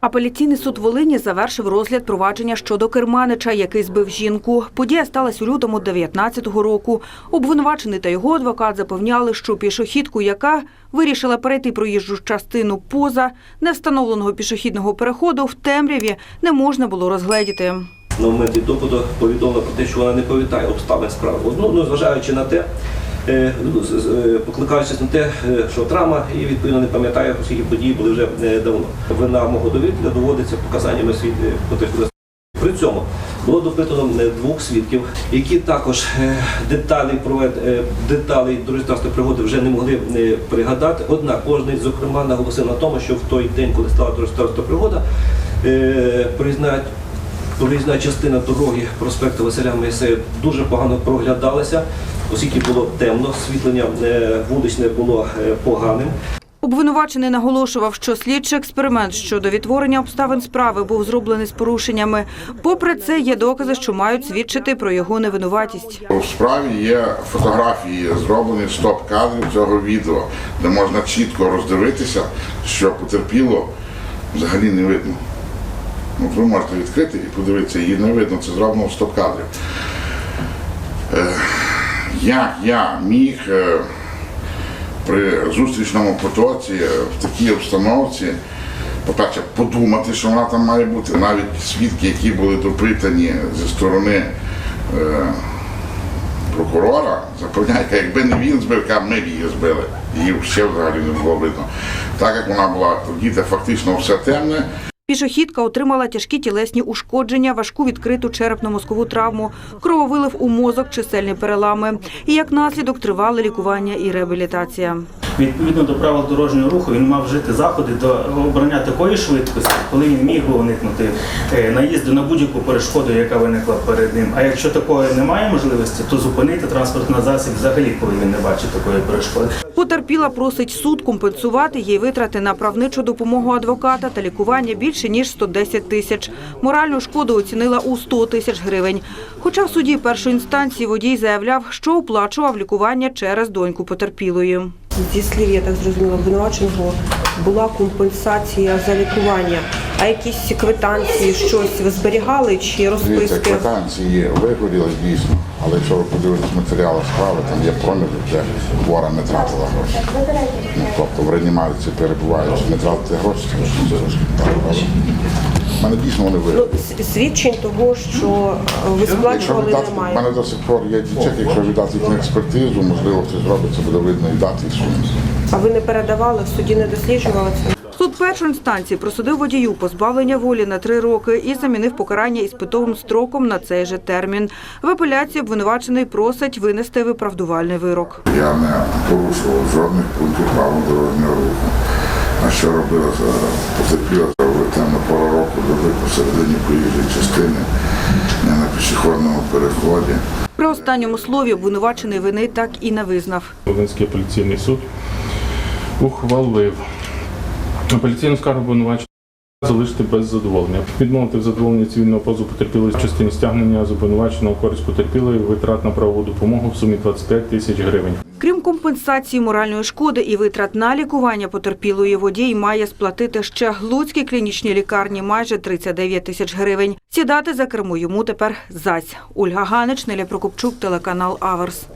Апеляційний суд Волині завершив розгляд провадження щодо керманича, який збив жінку. Подія сталася у лютому 19-го року. Обвинувачений та його адвокат запевняли, що пішохідку, яка вирішила перейти проїжджу частину поза невстановленого пішохідного переходу в темряві, не можна було розгледіти. на моменті допиту повідомила про те, що вона не пам'ятає обставин справи. Ну, ну, зважаючи на те, покликаючись на те, е, що травма і відповідно не пам'ятає, оскільки події були вже е, давно. Вина мого довідка доводиться показаннями свід е, потерпілих. При цьому було допитано е, двох свідків, які також е, деталі провед е, деталі дорожньої пригоди вже не могли е, пригадати. Однак кожен, зокрема, наголосив на тому, що в той день, коли стала дорожньої пригода, е, проїзна частина дороги проспекту Василя Моїсея дуже погано проглядалася, оскільки було темно, освітлення е, вуличне було е, поганим. Обвинувачений наголошував, що слідчий експеримент щодо відтворення обставин справи був зроблений з порушеннями. Попри це, є докази, що мають свідчити про його невинуватість. У справі є фотографії, зроблені стоп-кадрів цього відео, де можна чітко роздивитися, що потерпіло взагалі не видно. От ви можете відкрити і подивитися, її не видно, це зроблено в стоп-кадрі. Е, як я міг е, при зустрічному потоці е, в такій обстановці, по-перше, подумати, що вона там має бути. Навіть свідки, які були допитані зі сторони прокурора, запевняють, якби не він збив, ми б її збили. Її ще взагалі не було видно. Так як вона була тоді, фактично все темне, Пішохідка отримала тяжкі тілесні ушкодження, важку відкриту черепно-мозкову травму, крововилив у мозок, чисельні перелами. І як наслідок тривале лікування і реабілітація. Відповідно до правил дорожнього руху він мав вжити заходи до обрання такої швидкості, коли він міг би уникнути е, наїзду на будь-яку перешкоду, яка виникла перед ним. А якщо такої немає можливості, то зупинити транспортний засіб взагалі, коли він не бачить такої перешкоди. Потерпіла просить суд компенсувати їй витрати на правничу допомогу адвоката та лікування більше ніж 110 тисяч. Моральну шкоду оцінила у 100 тисяч гривень. Хоча в суді першої інстанції водій заявляв, що оплачував лікування через доньку потерпілої. Зі слів, я так зрозуміла, обвинуваченого була компенсація за лікування. А якісь квитанції, щось ви зберігали чи Дивіться, розписки? квитанції вигоріли дійсно, але якщо ви подивитесь матеріали справи, там є проміжок, де хвора не тратила гроші. Ну, тобто в реанімації перебуваючи, не тратити гроші, це трошки так, але мене дійсно вони Ну, свідчень того, що е, ви Якщо сплачували, віддати, в немає. мене до сих пор є дічек, якщо віддати їх на експертизу, можливо, це зробиться, буде видно і дати, і суми. А ви не передавали, в суді не досліджували це? Суд першої інстанції просудив водію позбавлення волі на три роки і замінив покарання іспитовим строком на цей же термін. В апеляції обвинувачений просить винести виправдувальний вирок. Я не порушував жодних пунктів правил дорожнього руху. А що робила за потерпіла в на пару року доби посередині проїжджої частини, не на пішохідному переході. При останньому слові обвинувачений вини так і не визнав. Волинський апеляційний суд ухвалив апеляційну скаргу обвинувачення залишити без задоволення. Відмовити в задоволенні цивільного позову потерпілої в частині стягнення з обвинуваченого користь потерпілої витрат на правову допомогу в сумі 25 тисяч гривень. Крім компенсації моральної шкоди і витрат на лікування потерпілої водій має сплатити ще Луцькій клінічній лікарні майже 39 тисяч гривень. Сідати за кермо йому тепер зась. Ольга Ганич, Неля Прокопчук, телеканал Аверс.